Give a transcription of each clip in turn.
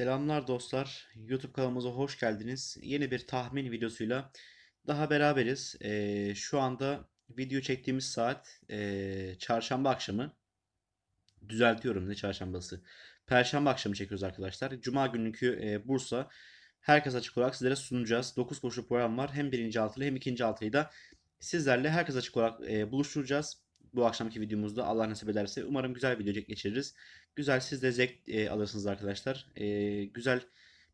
Selamlar dostlar. YouTube kanalımıza hoş geldiniz. Yeni bir tahmin videosuyla daha beraberiz. Ee, şu anda video çektiğimiz saat ee, çarşamba akşamı. Düzeltiyorum ne çarşambası. Perşembe akşamı çekiyoruz arkadaşlar. Cuma gününkü ee, Bursa herkes açık olarak sizlere sunacağız. 9 koşu program var. Hem birinci altılı hem ikinci altılıyı da sizlerle herkes açık olarak ee, buluşturacağız. Bu akşamki videomuzda Allah nasip ederse umarım güzel bir video geçiririz. Güzel siz de zevk e, alırsınız arkadaşlar. E, güzel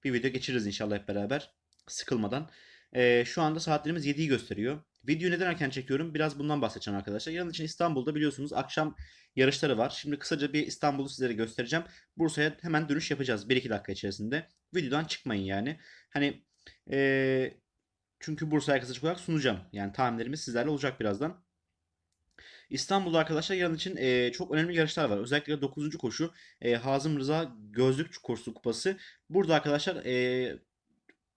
bir video geçiririz inşallah hep beraber. Sıkılmadan. E, şu anda saatlerimiz 7'yi gösteriyor. Videoyu neden erken çekiyorum? Biraz bundan bahsedeceğim arkadaşlar. Yarın için İstanbul'da biliyorsunuz akşam yarışları var. Şimdi kısaca bir İstanbul'u sizlere göstereceğim. Bursa'ya hemen dönüş yapacağız 1-2 dakika içerisinde. Videodan çıkmayın yani. Hani e, çünkü Bursa'ya kısaca olarak sunacağım. Yani tahminlerimiz sizlerle olacak birazdan. İstanbul'da arkadaşlar yarın için e, çok önemli yarışlar var. Özellikle 9. koşu e, Hazım Rıza Gözlük Koşusu Kupası. Burada arkadaşlar e,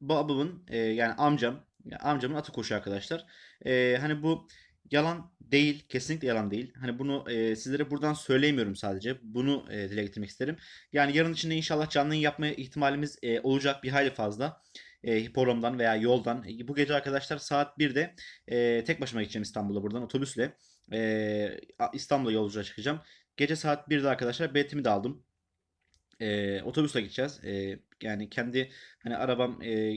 babamın e, yani amcam yani amcamın atı koşu arkadaşlar. E, hani bu yalan değil. Kesinlikle yalan değil. Hani bunu e, sizlere buradan söyleyemiyorum sadece. Bunu e, dile getirmek isterim. Yani yarın içinde inşallah canlı yapma ihtimalimiz e, olacak bir hayli fazla. E, hipodromdan veya yoldan. E, bu gece arkadaşlar saat 1'de e, tek başıma gideceğim İstanbul'a buradan otobüsle. E, İstanbul'a yolculuğa çıkacağım. Gece saat 1'de arkadaşlar biletimi de aldım. E, otobüsle gideceğiz. E, yani kendi hani arabam e,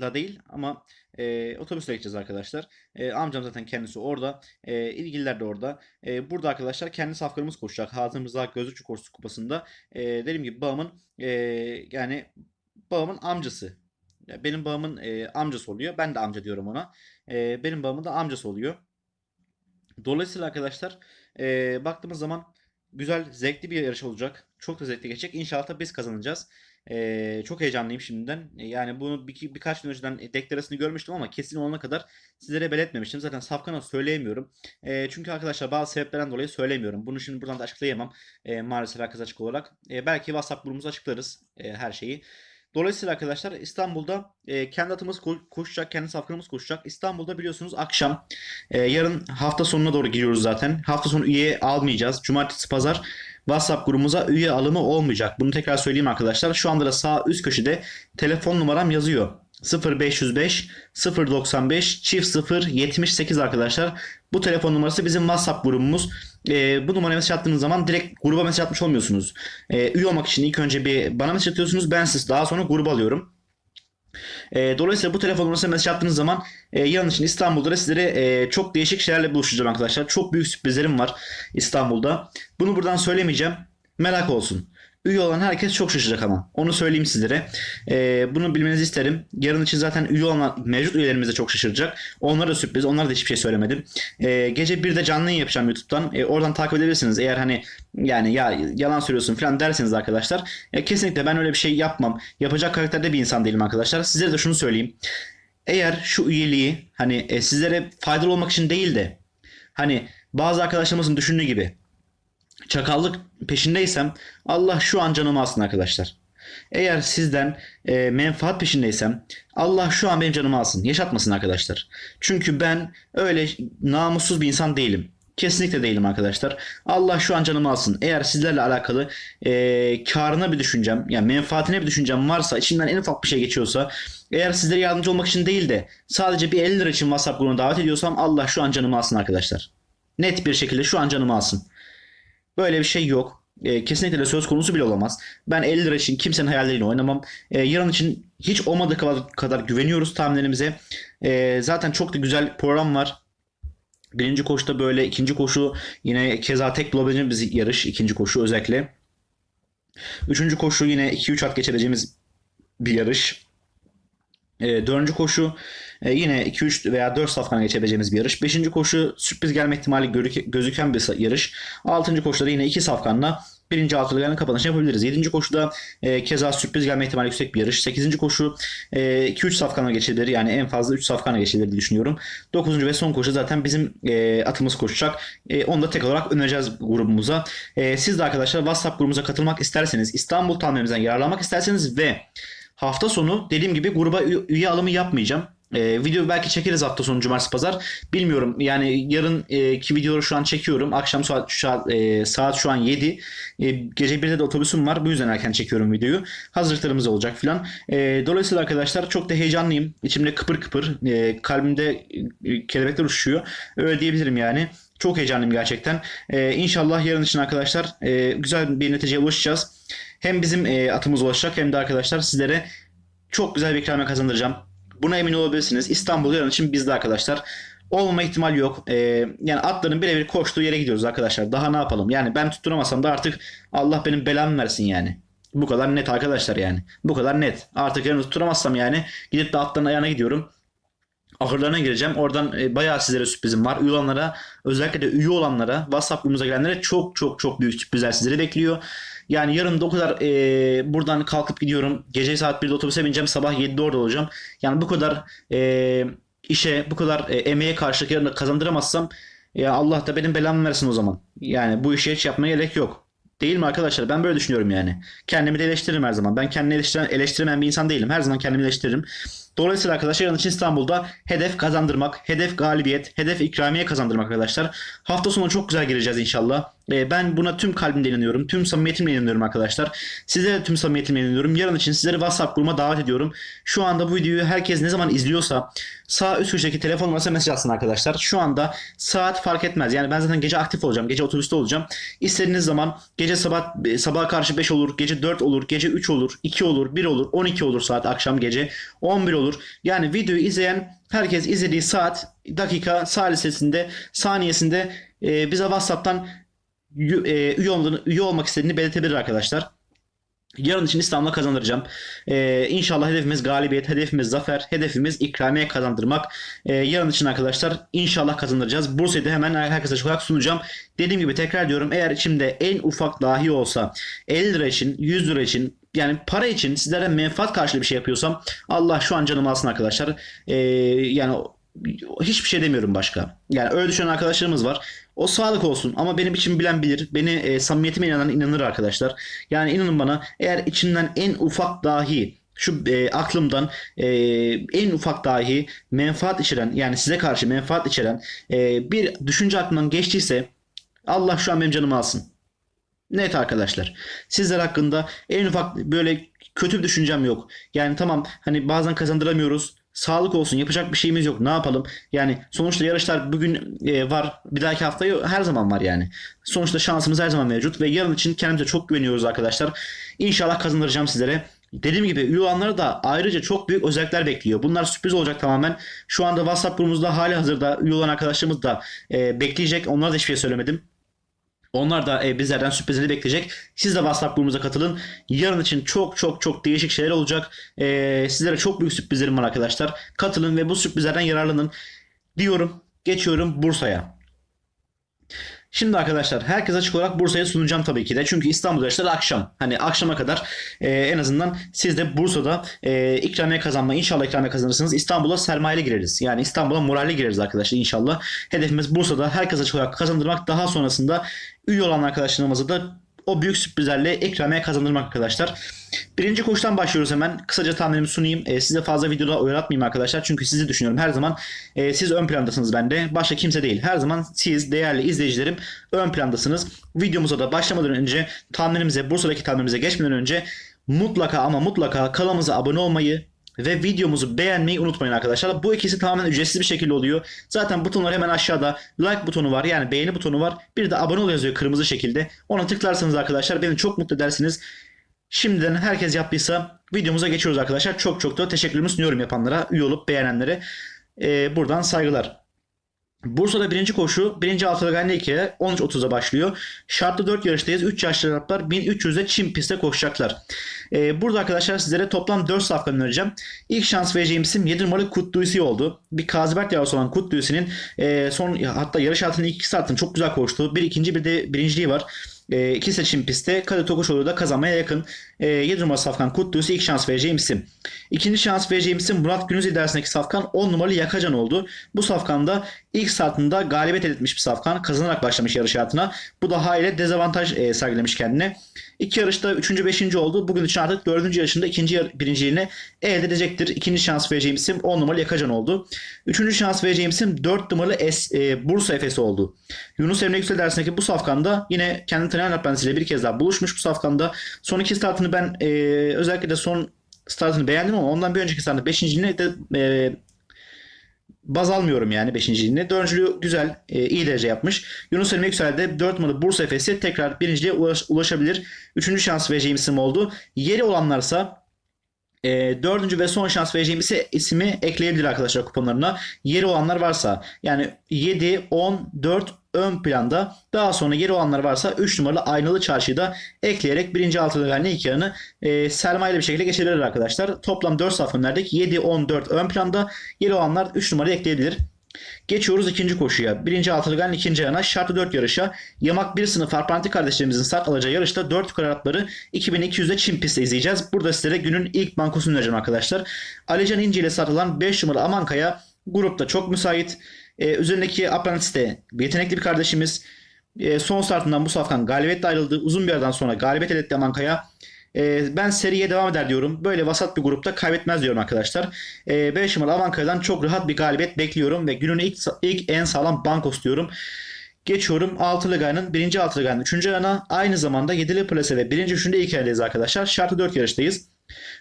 la değil ama e, otobüsle gideceğiz arkadaşlar. E, amcam zaten kendisi orada. E, ilgililer de orada. E, burada arkadaşlar kendi saflarımız koşacak. Hazım Rıza Gözlükçü Koşusu Kupası'nda. E, dediğim gibi babamın e, yani babamın amcası. Benim babamın e, amcası oluyor. Ben de amca diyorum ona. E, benim babamın da amcası oluyor. Dolayısıyla arkadaşlar e, baktığımız zaman güzel, zevkli bir yarış olacak. Çok da zevkli geçecek. İnşallah da biz kazanacağız. E, çok heyecanlıyım şimdiden. Yani bunu bir, birkaç gün önceden deklarasını görmüştüm ama kesin olana kadar sizlere belirtmemiştim. Zaten Safkan'a söyleyemiyorum. E, çünkü arkadaşlar bazı sebeplerden dolayı söyleyemiyorum. Bunu şimdi buradan da açıklayamam. E, maalesef herkes açık olarak. E, belki WhatsApp grubumuzda açıklarız e, her şeyi. Dolayısıyla arkadaşlar İstanbul'da e, kendi atımız ko- koşacak, kendi safkanımız koşacak. İstanbul'da biliyorsunuz akşam e, yarın hafta sonuna doğru giriyoruz zaten. Hafta sonu üye almayacağız. Cumartesi, pazar WhatsApp grubumuza üye alımı olmayacak. Bunu tekrar söyleyeyim arkadaşlar. Şu anda da sağ üst köşede telefon numaram yazıyor. 0505 095 çift 0 78 arkadaşlar. Bu telefon numarası bizim WhatsApp grubumuz. Ee, bu numaraya mesaj attığınız zaman direkt gruba mesaj atmış olmuyorsunuz. Ee, üye olmak için ilk önce bir bana mesaj atıyorsunuz. Ben siz daha sonra gruba alıyorum. E, dolayısıyla bu telefon numarasına mesaj attığınız zaman e, yarın için İstanbul'da da sizlere e, çok değişik şeylerle buluşacağım arkadaşlar. Çok büyük sürprizlerim var İstanbul'da. Bunu buradan söylemeyeceğim. Merak olsun. Üye olan herkes çok şaşıracak ama. Onu söyleyeyim sizlere. Ee, bunu bilmenizi isterim. Yarın için zaten üye olan mevcut üyelerimiz de çok şaşıracak. Onlara da sürpriz. Onlara da hiçbir şey söylemedim. Ee, gece 1'de canlı yayın yapacağım YouTube'dan. Ee, oradan takip edebilirsiniz. Eğer hani yani ya yalan söylüyorsun falan derseniz arkadaşlar. E, kesinlikle ben öyle bir şey yapmam. Yapacak karakterde bir insan değilim arkadaşlar. Sizlere de şunu söyleyeyim. Eğer şu üyeliği hani e, sizlere faydalı olmak için değil de hani bazı arkadaşlarımızın düşündüğü gibi çakallık peşindeysem Allah şu an canımı alsın arkadaşlar. Eğer sizden e, menfaat peşindeysem Allah şu an benim canımı alsın. Yaşatmasın arkadaşlar. Çünkü ben öyle namussuz bir insan değilim. Kesinlikle değilim arkadaşlar. Allah şu an canımı alsın. Eğer sizlerle alakalı e, karına bir düşüncem, yani menfaatine bir düşüncem varsa, içimden en ufak bir şey geçiyorsa, eğer sizlere yardımcı olmak için değil de sadece bir 50 lira için WhatsApp grubuna davet ediyorsam Allah şu an canımı alsın arkadaşlar. Net bir şekilde şu an canımı alsın. Böyle bir şey yok. E, kesinlikle de söz konusu bile olamaz. Ben 50 lira için kimsenin hayalleriyle oynamam. E, yarın için hiç olmadığı kadar, kadar güveniyoruz tahminlerimize. E, zaten çok da güzel program var. Birinci koşuda böyle, ikinci koşu yine keza tek bulabileceğimiz bir yarış. ikinci koşu özellikle. Üçüncü koşu yine 2-3 at geçebileceğimiz bir yarış. E, dördüncü koşu e, yine 2-3 veya 4 safkan geçebileceğimiz bir yarış. Beşinci koşu sürpriz gelme ihtimali gözüken bir yarış. Altıncı koşuda yine 2 safkanla birinci altılıların kapanışı yapabiliriz. Yedinci koşuda e, keza sürpriz gelme ihtimali yüksek bir yarış. Sekizinci koşu 2-3 e, safkanla geçebilir. Yani en fazla 3 safkanla geçebilir diye düşünüyorum. Dokuzuncu ve son koşu zaten bizim e, atımız koşacak. E, onu da tek olarak önereceğiz grubumuza. E, siz de arkadaşlar WhatsApp grubumuza katılmak isterseniz, İstanbul tahminimizden yararlanmak isterseniz ve Hafta sonu dediğim gibi gruba üye alımı yapmayacağım. Ee, video belki çekeriz hafta sonu cumartesi pazar. Bilmiyorum yani yarınki videoları şu an çekiyorum. Akşam saat, şu an, e, saat şu an 7. E, gece 1'de de otobüsüm var. Bu yüzden erken çekiyorum videoyu. Hazırlıklarımız olacak filan. E, dolayısıyla arkadaşlar çok da heyecanlıyım. İçimde kıpır kıpır. E, kalbimde e, kelebekler uçuşuyor. Öyle diyebilirim yani. Çok heyecanlıyım gerçekten. E, inşallah yarın için arkadaşlar e, güzel bir neticeye ulaşacağız. Hem bizim e, atımız ulaşacak hem de arkadaşlar sizlere çok güzel bir ikramiye kazandıracağım. Buna emin olabilirsiniz. İstanbul yarın için bizde arkadaşlar. Olma ihtimali yok. Ee, yani atların birebir koştuğu yere gidiyoruz arkadaşlar. Daha ne yapalım? Yani ben tutturamasam da artık Allah benim belamı versin yani. Bu kadar net arkadaşlar yani. Bu kadar net. Artık yarın tutturamazsam yani gidip de atların ayağına gidiyorum. Ahırlarına gireceğim. Oradan e, bayağı sizlere sürprizim var. Üye olanlara özellikle de üye olanlara WhatsApp grubumuza gelenlere çok çok çok büyük sürprizler sizleri bekliyor. Yani yarın da o kadar e, buradan kalkıp gidiyorum. Gece saat 1'de otobüse bineceğim. Sabah 7'de orada olacağım. Yani bu kadar e, işe, bu kadar e, emeğe karşılık yarın kazandıramazsam ya Allah da benim belamı versin o zaman. Yani bu işi hiç yapmaya gerek yok. Değil mi arkadaşlar? Ben böyle düşünüyorum yani. Kendimi de eleştiririm her zaman. Ben kendimi eleştiren, eleştirmeyen bir insan değilim. Her zaman kendimi eleştiririm. Dolayısıyla arkadaşlar yarın için İstanbul'da hedef kazandırmak, hedef galibiyet, hedef ikramiye kazandırmak arkadaşlar. Hafta sonu çok güzel gireceğiz inşallah. Ee, ben buna tüm kalbimle inanıyorum. Tüm samimiyetimle inanıyorum arkadaşlar. Sizlere de tüm samimiyetimle inanıyorum. Yarın için sizleri WhatsApp grubuma davet ediyorum. Şu anda bu videoyu herkes ne zaman izliyorsa sağ üst köşedeki telefon numarasına mesaj atsın arkadaşlar. Şu anda saat fark etmez. Yani ben zaten gece aktif olacağım. Gece otobüste olacağım. İstediğiniz zaman gece sabah sabaha karşı 5 olur, gece 4 olur, gece 3 olur, 2 olur, 1 olur, 12 olur saat akşam gece 11 olur. Yani videoyu izleyen herkes izlediği saat, dakika, salisesinde, saniyesinde e, bize WhatsApp'tan e, üye, olduğunu, üye olmak istediğini belirtebilir arkadaşlar. Yarın için İstanbul'a kazandıracağım. Ee, inşallah hedefimiz galibiyet, hedefimiz zafer, hedefimiz ikramiye kazandırmak. Ee, yarın için arkadaşlar inşallah kazandıracağız. Bursa'yı da hemen herkese açık olarak sunacağım. Dediğim gibi tekrar diyorum eğer içimde en ufak dahi olsa 50 lira için, 100 lira için yani para için sizlere menfaat karşılığı bir şey yapıyorsam Allah şu an canımı alsın arkadaşlar. Ee, yani hiçbir şey demiyorum başka. Yani öyle düşünen arkadaşlarımız var. O sağlık olsun ama benim için bilen bilir. Beni e, samimiyetime inanan inanır arkadaşlar. Yani inanın bana eğer içinden en ufak dahi şu e, aklımdan e, en ufak dahi menfaat içeren yani size karşı menfaat içeren e, bir düşünce aklımdan geçtiyse Allah şu an benim canımı alsın. Net arkadaşlar. Sizler hakkında en ufak böyle kötü bir düşüncem yok. Yani tamam hani bazen kazandıramıyoruz. Sağlık olsun yapacak bir şeyimiz yok. Ne yapalım? Yani sonuçta yarışlar bugün e, var. Bir dahaki haftaya her zaman var yani. Sonuçta şansımız her zaman mevcut ve yarın için kendimize çok güveniyoruz arkadaşlar. İnşallah kazandıracağım sizlere. Dediğim gibi üye olanlara da ayrıca çok büyük özellikler bekliyor. Bunlar sürpriz olacak tamamen. Şu anda WhatsApp grubumuzda hali hazırda olan arkadaşlarımız da e, bekleyecek. Onlara da hiçbir şey söylemedim. Onlar da e, bizlerden sürprizini bekleyecek. Siz de WhatsApp grubumuza katılın. Yarın için çok çok çok değişik şeyler olacak. E, sizlere çok büyük sürprizlerim var arkadaşlar. Katılın ve bu sürprizlerden yararlanın diyorum. Geçiyorum Bursa'ya. Şimdi arkadaşlar herkes açık olarak Bursa'ya sunacağım tabii ki de. Çünkü İstanbul yarışları akşam. Hani akşama kadar e, en azından siz de Bursa'da e, ikramiye kazanma inşallah ikramiye kazanırsınız. İstanbul'a sermayeli gireriz. Yani İstanbul'a moralli gireriz arkadaşlar inşallah. Hedefimiz Bursa'da herkes açık olarak kazandırmak. Daha sonrasında üye olan arkadaşlarımızı da o büyük sürprizlerle ikramiye kazandırmak arkadaşlar. Birinci koşudan başlıyoruz hemen. Kısaca tahminimi sunayım. E, size fazla videoda oyalatmayayım arkadaşlar. Çünkü sizi düşünüyorum. Her zaman e, siz ön plandasınız bende. Başka kimse değil. Her zaman siz değerli izleyicilerim ön plandasınız. Videomuza da başlamadan önce tahminimize, Bursa'daki tahminimize geçmeden önce mutlaka ama mutlaka kanalımıza abone olmayı, ve videomuzu beğenmeyi unutmayın arkadaşlar. Bu ikisi tamamen ücretsiz bir şekilde oluyor. Zaten butonlar hemen aşağıda. Like butonu var yani beğeni butonu var. Bir de abone ol yazıyor kırmızı şekilde. Ona tıklarsanız arkadaşlar beni çok mutlu edersiniz. Şimdiden herkes yaptıysa videomuza geçiyoruz arkadaşlar. Çok çok da teşekkürümü sunuyorum yapanlara, üye olup beğenenlere. Ee, buradan saygılar. Bursa'da birinci koşu birinci altıda Gane 2'ye 13.30'a başlıyor. Şartlı 4 yarıştayız. 3 yaşlı Araplar 1300'de Çin pistte koşacaklar. Ee, burada arkadaşlar sizlere toplam 4 safkan önereceğim. İlk şans vereceğim isim 7 numaralı Kutluisi oldu. Bir Kazibert yavrusu olan Kutluisi'nin e, son hatta yarış altının ilk 2 saatini çok güzel koştu. Bir ikinci bir de birinciliği var. E, iki seçim pistte Kadı Tokuşoğlu da kazanmaya yakın. E, 7 numaralı Safkan Kutlusi ilk şans vereceğim isim. İkinci şans vereceğim isim Murat Günüz idaresindeki Safkan 10 numaralı Yakacan oldu. Bu Safkan'da ilk startında galibiyet etmiş bir Safkan. Kazanarak başlamış yarış hayatına. Bu da haliyle dezavantaj e, sergilemiş kendine. İki yarışta üçüncü, beşinci oldu. Bugün için artık dördüncü yarışında ikinci yar- birinciliğini elde edecektir. İkinci şans vereceğim isim 10 numaralı Yakacan oldu. Üçüncü şans vereceğim isim 4 numaralı es, e, Bursa Efesi oldu. Yunus Emre Yüksel dersindeki bu safkanda yine kendi tanıyan apprentice'iyle bir kez daha buluşmuş bu safkanda. Son iki startını ben e, özellikle de son startını beğendim ama ondan bir önceki startında beşinciliğini de e, baz almıyorum yani beşinciliğini. Dördüncülüğü güzel, e, iyi derece yapmış. Yunus Emre Yüksel de 4 numaralı Bursa Efesi tekrar birinciliğe ulaş- ulaşabilir. Üçüncü şans vereceğim isim oldu. Yeri olanlarsa e, dördüncü ve son şans vereceğim ise ismi ekleyebilir arkadaşlar kuponlarına. Yeri olanlar varsa yani 7, 10, 4 ön planda daha sonra yeri olanlar varsa 3 numaralı aynalı çarşıyı da ekleyerek birinci altılı yani ilk yarını e, sermayeli bir şekilde geçebilir arkadaşlar. Toplam 4 safha önerdik. 7, 10, 4 ön planda yeri olanlar 3 numarayı ekleyebilir. Geçiyoruz ikinci koşuya. Birinci Altılgan ikinci yana şartlı 4 yarışa. Yamak 1 sınıf Arpanti kardeşlerimizin start alacağı yarışta 4 yukarı atları 2200'de Çin pistte izleyeceğiz. Burada sizlere günün ilk bankosunu önereceğim arkadaşlar. Alican İnci ile satılan 5 numaralı Amankaya grupta çok müsait. Ee, üzerindeki Apprentice de yetenekli bir kardeşimiz. Ee, son startından bu safkan galibiyetle ayrıldı. Uzun bir aradan sonra galibiyet elde etti Amankaya. Ee, ben seriye devam eder diyorum. Böyle vasat bir grupta kaybetmez diyorum arkadaşlar. Ee, 5 numaralı Avankaya'dan çok rahat bir galibiyet bekliyorum ve günün ilk, ilk en sağlam bankos diyorum. Geçiyorum altılı ganın birinci altılı ganın üçüncü yana aynı zamanda yedili plase ve birinci üçüncü ilk yerdeyiz arkadaşlar. Şartı 4 yarıştayız.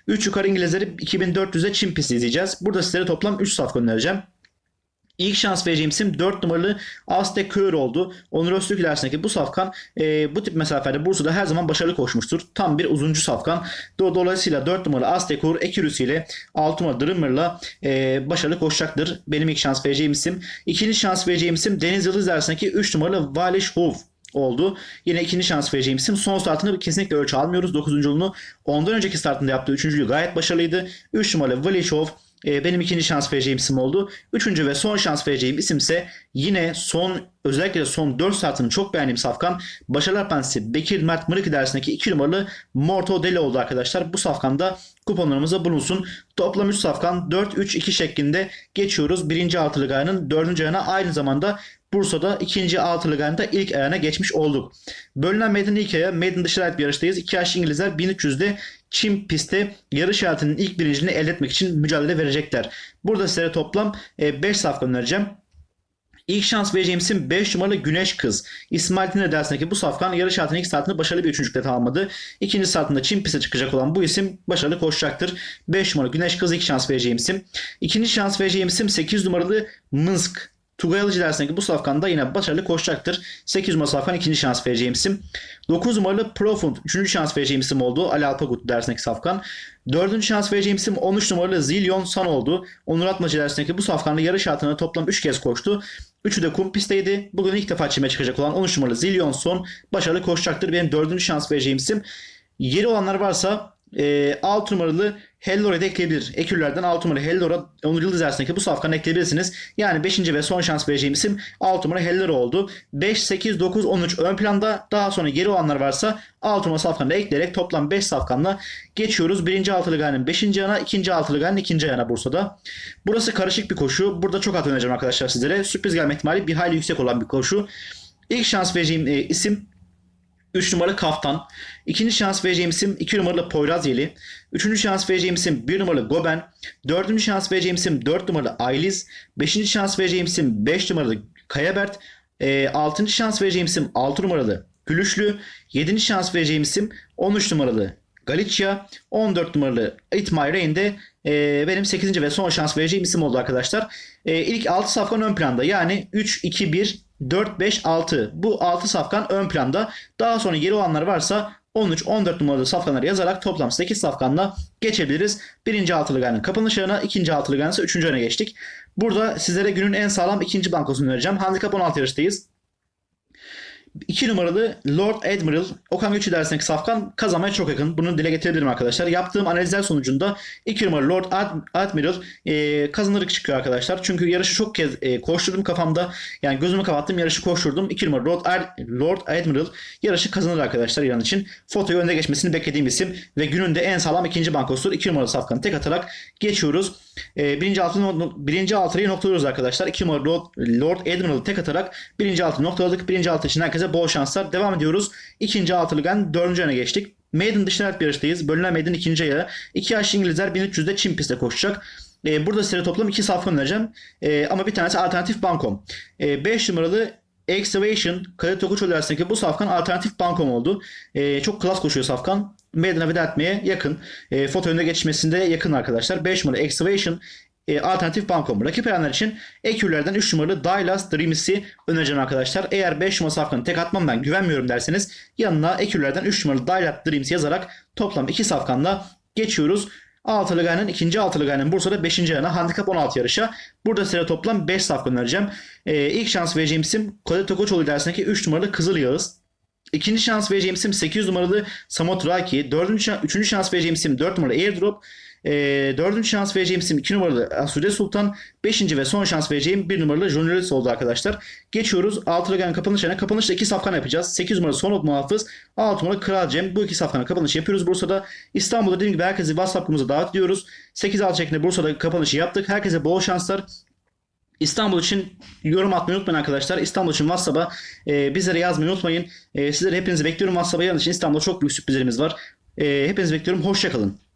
3 yukarı İngilizleri 2400'e Çin pisti izleyeceğiz. Burada sizlere toplam 3 safka önereceğim. İlk şans vereceğim isim 4 numaralı Aztek Kör oldu. Onur Öztürk ilerisindeki bu safkan e, bu tip mesafelerde Bursa'da her zaman başarılı koşmuştur. Tam bir uzuncu safkan. Do- Dolayısıyla 4 numaralı Aztek Kör Ekürüsü ile 6 numaralı Drimmer'la e, başarılı koşacaktır. Benim ilk şans vereceğim isim. İkinci şans vereceğim isim Deniz Yıldız ilerisindeki 3 numaralı Valish Hov oldu. Yine ikinci şans vereceğim isim. Son startını kesinlikle ölçü almıyoruz. 9. yolunu ondan önceki startında yaptığı 3. gayet başarılıydı. 3 numaralı Valishov e, benim ikinci şans vereceğim isim oldu. Üçüncü ve son şans vereceğim isim ise yine son özellikle son 4 startını çok beğendiğim safkan Başarılar Pensi Bekir Mert Mırık dersindeki 2 numaralı Morto Deli oldu arkadaşlar. Bu safkanda kuponlarımıza bulunsun. Toplam 3 safkan 4-3-2 şeklinde geçiyoruz. Birinci altılı gayanın dördüncü ayağına aynı zamanda Bursa'da ikinci altılı gayanda ilk ayağına geçmiş olduk. Bölünen Maiden ilk ayağı Maiden dışarı ait bir yarıştayız. 2 yaşlı İngilizler 1300'de Çin pistte yarış hayatının ilk birinciliğini elde etmek için mücadele verecekler. Burada sizlere toplam 5 safka önereceğim. İlk şans vereceğim isim 5 numaralı Güneş Kız. İsmail Tiner dersindeki bu safkan yarış hayatının ilk startını başarılı bir üçüncülükle tamamladı. İkinci startında Çin piste çıkacak olan bu isim başarılı koşacaktır. 5 numaralı Güneş Kız ilk şans vereceğim isim. İkinci şans vereceğim isim 8 numaralı Mınsk. Tugay Alıcı dersindeki bu safkanda yine başarılı koşacaktır. 8 numaralı safkan ikinci şans vereceğim isim. 9 numaralı Profund. Üçüncü şans vereceğim isim oldu. Ali Alpagut dersindeki safkan. Dördüncü şans vereceğim isim 13 numaralı Zilyon San oldu. Onur Atmacı dersindeki bu safkanla yarış hayatına toplam 3 kez koştu. Üçü de kum pistteydi. Bugün ilk defa çime çıkacak olan 13 numaralı Zilyon Son başarılı koşacaktır. Benim dördüncü şans vereceğim isim. Yeri olanlar varsa e, 6 numaralı Hellora'yı da ekleyebilir. Ekürlerden 6 numaralı Hellora Onur Yıldız dersindeki bu safkanı ekleyebilirsiniz. Yani 5. ve son şans vereceğim isim 6 numara Hellora oldu. 5, 8, 9, 13 ön planda. Daha sonra geri olanlar varsa 6 numara safkanı ekleyerek toplam 5 safkanla geçiyoruz. 1. altılı gayenin 5. yana, 2. altılı gayenin 2. yana Bursa'da. Burası karışık bir koşu. Burada çok at önereceğim arkadaşlar sizlere. Sürpriz gelme ihtimali bir hayli yüksek olan bir koşu. İlk şans vereceğim e, isim 3 numaralı Kaftan. İkinci şans vereceğim isim 2 numaralı Poyrazyeli. Üçüncü şans vereceğim isim 1 numaralı Goben. Dördüncü şans vereceğim isim 4 numaralı Ayliz. Beşinci şans vereceğim isim 5 numaralı Kayabert. E, altıncı şans vereceğim isim 6 numaralı Gülüşlü. Yedinci şans vereceğim isim 13 numaralı Galicia. 14 numaralı It My Rain'de e, benim 8. ve son şans vereceğim isim oldu arkadaşlar. E, ilk 6 safkan ön planda. Yani 3, 2, 1, 4, 5, 6. Bu 6 safkan ön planda. Daha sonra geri olanlar varsa 13, 14 numaralı safkanları yazarak toplam 8 safkanla geçebiliriz. Birinci altılı ganın kapanış ayağına, ikinci altılı ganın ise üçüncü öne geçtik. Burada sizlere günün en sağlam ikinci bankosunu vereceğim. Handikap 16 yarıştayız. 2 numaralı Lord Admiral Okan Göçü dersindeki safkan kazanmaya çok yakın. Bunu dile getirebilirim arkadaşlar. Yaptığım analizler sonucunda 2 numaralı Lord Ad- Admiral e, kazanır çıkıyor arkadaşlar. Çünkü yarışı çok kez e, koşturdum kafamda. Yani gözümü kapattım yarışı koşturdum. 2 numaralı Lord, Ad- Lord Admiral yarışı kazanır arkadaşlar İran için. Fotoyu önde geçmesini beklediğim isim ve günün de en sağlam ikinci bankosudur. 2 numaralı safkanı tek atarak geçiyoruz. E, birinci altı no- birinci altıyı noktalıyoruz arkadaşlar. 2 numaralı Lord, Lord Admiral'ı tek atarak birinci altı noktaladık. Birinci altı için herkese bol şanslar. Devam ediyoruz. İkinci altılı gen dördüncü ayına geçtik. Maiden dışarı bir yarıştayız. Bölünen Maiden ikinci ayağı. İki yaşlı İngilizler 1300'de Çin pistte koşacak. E, burada size toplam iki safkan önereceğim. E, ama bir tanesi alternatif bankom. 5 numaralı Excavation Kadir Tokuçoğlu arasındaki bu safkan alternatif bankom oldu. E, çok klas koşuyor safkan. Meydan'a veda etmeye yakın. E, foto önüne geçmesinde yakın arkadaşlar. 5 numaralı Excavation e, alternatif bankom. Rakip erenler için ekürlerden 3 numaralı Dailas Dreams'i önereceğim arkadaşlar. Eğer 5 numaralı safkanı tek atmam ben güvenmiyorum derseniz yanına ekürlerden 3 numaralı Dailas Dreams yazarak toplam 2 safkanla geçiyoruz. Altılı Gaye'nin ikinci Altılı Gaye'nin Bursa'da 5. ayına handikap 16 yarışa. Burada size toplam 5 safkan önereceğim. Ee, ilk şans vereceğim isim Kodet Tokoçoğlu dersindeki 3 numaralı Kızıl Yağız. İkinci şans vereceğim isim 8 numaralı Samot Raki. Dördüncü, üçüncü şans vereceğim isim 4 numaralı Airdrop. Ee, dördüncü şans vereceğim isim 2 numaralı Asude Sultan. Beşinci ve son şans vereceğim 1 numaralı Journalist oldu arkadaşlar. Geçiyoruz. Altılı Gaye'nin kapanışına. Kapanışta 2 safkan yapacağız. 8 numaralı Sonok Muhafız. 6 numaralı Kral Cem. Bu iki safkanın kapanışı yapıyoruz Bursa'da. İstanbul'da dediğim gibi herkesi WhatsApp grubumuza davet ediyoruz. 8-6 şeklinde Bursa'da kapanışı yaptık. Herkese bol şanslar. İstanbul için yorum atmayı unutmayın arkadaşlar. İstanbul için WhatsApp'a e, bizlere yazmayı unutmayın. E, sizleri hepinizi bekliyorum WhatsApp'a yanı için İstanbul'da çok büyük sürprizlerimiz var. E, hepinizi bekliyorum. Hoşçakalın.